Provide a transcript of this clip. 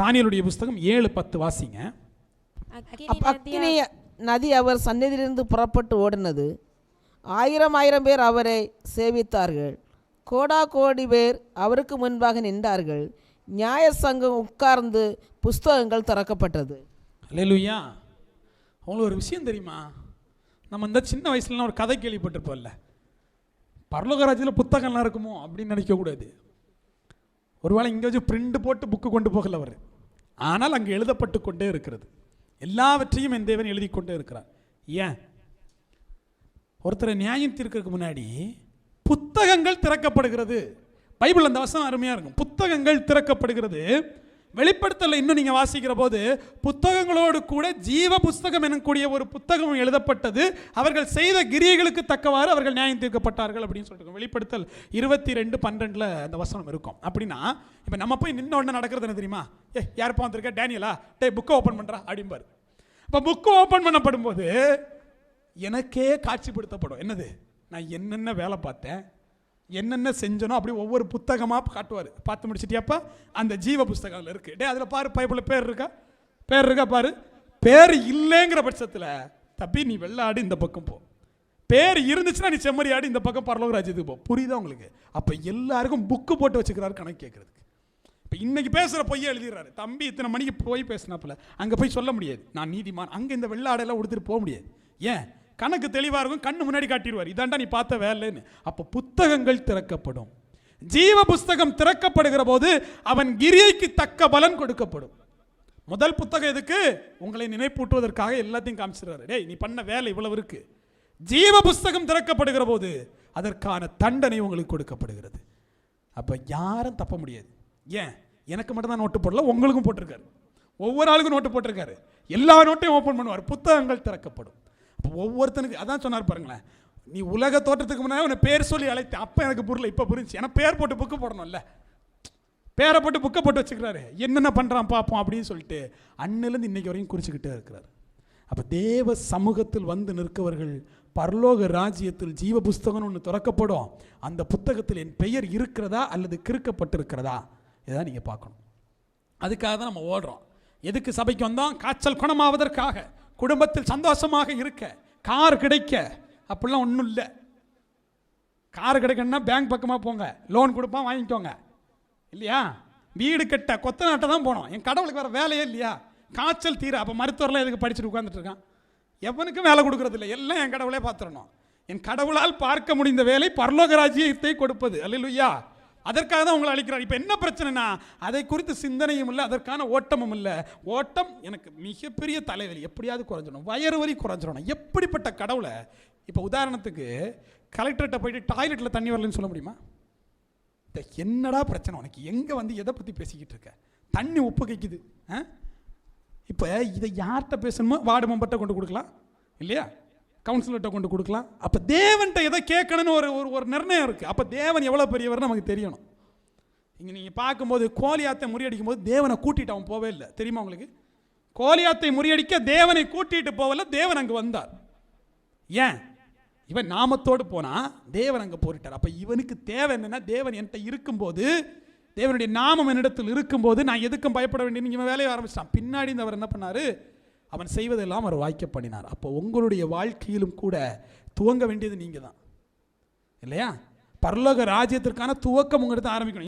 தானியலுடைய புஸ்தகம் ஏழு பத்து வாசிங்க. அக்கினி நதி அவர் சந்நிதியிலிருந்து புறப்பட்டு ஓடினது. ஆயிரம் ஆயிரம் பேர் அவரை சேவித்தார்கள். கோடா கோடி பேர் அவருக்கு முன்பாக நின்றார்கள். நியாய சங்கம் உட்கார்ந்து புஸ்தகங்கள் திறக்கப்பட்டது. அல்லேலூயா. அவங்களுக்கு ஒரு விஷயம் தெரியுமா? நம்ம இந்த சின்ன வயசுலலாம் ஒரு கதை கேள்விப்பட்டிருப்போம்ல. பரலோகராஜில் புத்தகம்லாம் இருக்குமோ அப்படின்னு நினைக்கக்கூடாது. ஒருவேளை இங்கே வச்சு பிரிண்ட் போட்டு புக்கு கொண்டு போகல அவர். ஆனால் அங்கே எழுதப்பட்டு கொண்டே இருக்கிறது. எல்லாவற்றையும் என் தேவன் எழுதி கொண்டே இருக்கிறார். ஏன்? ஒருத்தரை நியாயம் தீர்க்கறதுக்கு முன்னாடி புத்தகங்கள் திறக்கப்படுகிறது. பைபிள் அந்த வசனம் அருமையாக இருக்கும். புத்தகங்கள் திறக்கப்படுகிறது. வெளிப்படுத்தல இன்னும் நீங்கள் வாசிக்கிற போது புத்தகங்களோடு கூட ஜீவ புஸ்தகம் எனக்கூடிய ஒரு புத்தகம் எழுதப்பட்டது. அவர்கள் செய்த கிரியைகளுக்கு தக்கவாறு அவர்கள் நியாயம் தீர்க்கப்பட்டார்கள் அப்படின்னு சொல்லிட்டு வெளிப்படுத்தல் இருபத்தி ரெண்டு பன்னெண்டில் அந்த வசனம் இருக்கும். அப்படின்னா இப்போ நம்ம போய் நின்ன உடனே நடக்கிறது என்ன தெரியுமா? ஏ யாருப்பா வந்திருக்க? டேனியலா? டே புக்கை ஓப்பன் பண்ணுறா அப்படிம்பார் இப்போ புக்கு ஓப்பன் பண்ணப்படும் போது எனக்கே காட்சிப்படுத்தப்படும். என்னது? நான் என்னென்ன வேலை பார்த்தேன்? என்னென்ன செஞ்சனோ அப்படி ஒவ்வொரு புத்தகமாக காட்டுவார். பார்த்து முடிச்சிட்டியாப்பா? அந்த ஜீவ புஸ்தகம் அதில் இருக்குது டே அதில் பாரு பைபிளில் பேர் இருக்கா? பேர் இருக்கா பாரு? பேர் இல்லைங்கிற பட்சத்தில் தப்பி நீ வெள்ளாடி இந்த பக்கம் போ. பேர் இருந்துச்சுன்னா நீ செம்மறி ஆடி இந்த பக்கம் பரலோக ராஜ்யத்துக்கு போ. புரியுதா உங்களுக்கு? அப்போ எல்லாருக்கும் புக்கு போட்டு வச்சுக்கிறாரு கணக்கு கேட்குறதுக்கு இப்போ இன்னைக்கு பேசுகிற பொய்யை எழுதிடுறாரு. தம்பி இத்தனை மணிக்கு போய் பேசினாப்புல. அங்கே போய் சொல்ல முடியாது. நான் நீதிமான். அங்கே இந்த வெள்ளாடையெல்லாம் உடுத்துட்டு போக முடியாது. ஏன்? கணக்கு தெளிவாக இருக்கும் கண்ணு முன்னாடி காட்டிடுவார். இதாண்டா நீ பார்த்த வேலைன்னு. அப்போ புத்தகங்கள் திறக்கப்படும். ஜீவ புஸ்தகம் திறக்கப்படுகிற போது அவன் கிரியைக்கு தக்க பலன் கொடுக்கப்படும். முதல் புத்தகம் எதுக்கு? உங்களை நினைப்பூட்டுவதற்காக எல்லாத்தையும் காமிச்சிடுறாரு. டேய் நீ பண்ண வேலை இவ்வளவு இருக்கு. ஜீவ புஸ்தகம் திறக்கப்படுகிற போது அதற்கான தண்டனை உங்களுக்கு கொடுக்கப்படுகிறது. அப்போ யாரும் தப்ப முடியாது. ஏன்? எனக்கு மட்டும் தான் நோட்டு போடல உங்களுக்கும் போட்டிருக்காரு. ஒவ்வொரு ஆளுக்கும் நோட்டு போட்டிருக்காரு. எல்லா நோட்டையும் ஓப்பன் பண்ணுவார். புத்தகங்கள் திறக்கப்படும். ஒவ்வொருத்தனுக்கு அதான் சொன்னார் பாருங்களேன். நீ உலக தோற்றத்துக்கு முன்னாடி உன்னை பேர் சொல்லி அழைத்தேன் அப்போ எனக்கு புரியல இப்போ புரிஞ்சு ஏன்னா பேர் போட்டு புக்கு போடணும்ல. பேரை போட்டு புக்கை போட்டு வச்சுக்கிறாரு. என்னென்ன பண்ணுறான் பார்ப்போம் அப்படின்னு சொல்லிட்டு அண்ணிலேருந்து இன்னைக்கு வரையும் குறிச்சுக்கிட்டே இருக்கிறார். அப்போ தேவ சமூகத்தில் வந்து நிற்கவர்கள் பரலோக ராஜ்யத்தில் ஜீவ புஸ்தகம்னு ஒன்று திறக்கப்படும். அந்த புத்தகத்தில் என் பெயர் இருக்கிறதா அல்லது கிறுக்கப்பட்டிருக்கிறதா? இதான் நீங்கள் பார்க்கணும். அதுக்காக தான் நம்ம ஓடுறோம். எதுக்கு சபைக்கு வந்தோம்? காய்ச்சல் குணமாவதற்காக. குடும்பத்தில் சந்தோஷமாக இருக்க கார் கிடைக்க அப்படிலாம் ஒன்றும் இல்லை. கார் கிடைக்கணும்னா பேங்க் பக்கமாக போங்க. லோன் கொடுப்பான் வாங்கிக்கோங்க. இல்லையா? வீடு கட்ட கொத்த நாட்டை தான் போனோம். என் கடவுளுக்கு வேறு வேலையே இல்லையா? காய்ச்சல் தீர அப்போ மருத்துவர்லாம் எதுக்கு படிச்சுட்டு உட்காந்துட்டு இருக்கான்? எவனுக்கும் வேலை கொடுக்குறதில்ல. இல்லை எல்லாம் என் கடவுளே பார்த்துடணும். என் கடவுளால் பார்க்க முடிந்த வேலை பரலோக ராஜ்யத்தை கொடுப்பது. அல்லையா அதற்காக தான் உங்களை அழிக்கிறார். இப்போ என்ன பிரச்சனைனா அதை குறித்து சிந்தனையும் இல்லை அதற்கான ஓட்டமும் இல்லை. ஓட்டம் எனக்கு மிகப்பெரிய தலைவலி. எப்படியாவது குறைஞ்சிடணும். வயறு வரி குறைஞ்சிடணும். எப்படிப்பட்ட கடவுளை? இப்போ உதாரணத்துக்கு கலெக்டர்கிட்ட போயிட்டு டாய்லெட்டில் தண்ணி வரலன்னு சொல்ல முடியுமா? இந்த என்னடா பிரச்சனை உனக்கு? எங்கே வந்து எதை பற்றி பேசிக்கிட்டு இருக்க? தண்ணி உப்பு கைக்குது. ஆ? இப்போ இதை யார்கிட்ட பேசணுமோ வார்டு மெம்பர்கிட்ட கொண்டு கொடுக்கலாம். இல்லையா? கவுன்சிலர்கிட்ட கொண்டு கொடுக்கலாம். அப்போ தேவன்கிட்ட எதை கேட்கணும்னு ஒரு ஒரு ஒரு நிர்ணயம் இருக்குது அப்போ தேவன் எவ்வளோ பெரியவர் நமக்கு தெரியணும். இங்கே நீங்கள் பார்க்கும்போது கோலியாத்தை முறியடிக்கும் போது தேவனை கூட்டிட்டு அவன் போவே இல்லை. தெரியுமா உங்களுக்கு? கோலியாத்தை முறியடிக்க தேவனை கூட்டிகிட்டு போகல தேவன் அங்கே வந்தார். ஏன்? இவன் நாமத்தோடு போனால் தேவன் அங்கே போரிட்டார். அப்போ இவனுக்கு தேவை என்னென்னா தேவன் என்கிட்ட இருக்கும்போது தேவனுடைய நாமம் என்னிடத்தில் இருக்கும்போது நான் எதுக்கும் பயப்பட வேண்டிய இவன் வேலையை ஆரம்பிச்சிட்டான். பின்னாடி இந்த அவர் என்ன பண்ணார்? அவன் செய்வதெல்லாம் அவர் வாய்க்க பண்ணினார். அப்போ உங்களுடைய வாழ்க்கையிலும் கூட துவங்க வேண்டியது நீங்கள் தான் இல்லையா? பரலோக ராஜ்யத்திற்கான துவக்கம் உங்கள்கிட்ட ஆரம்பிக்கணும்.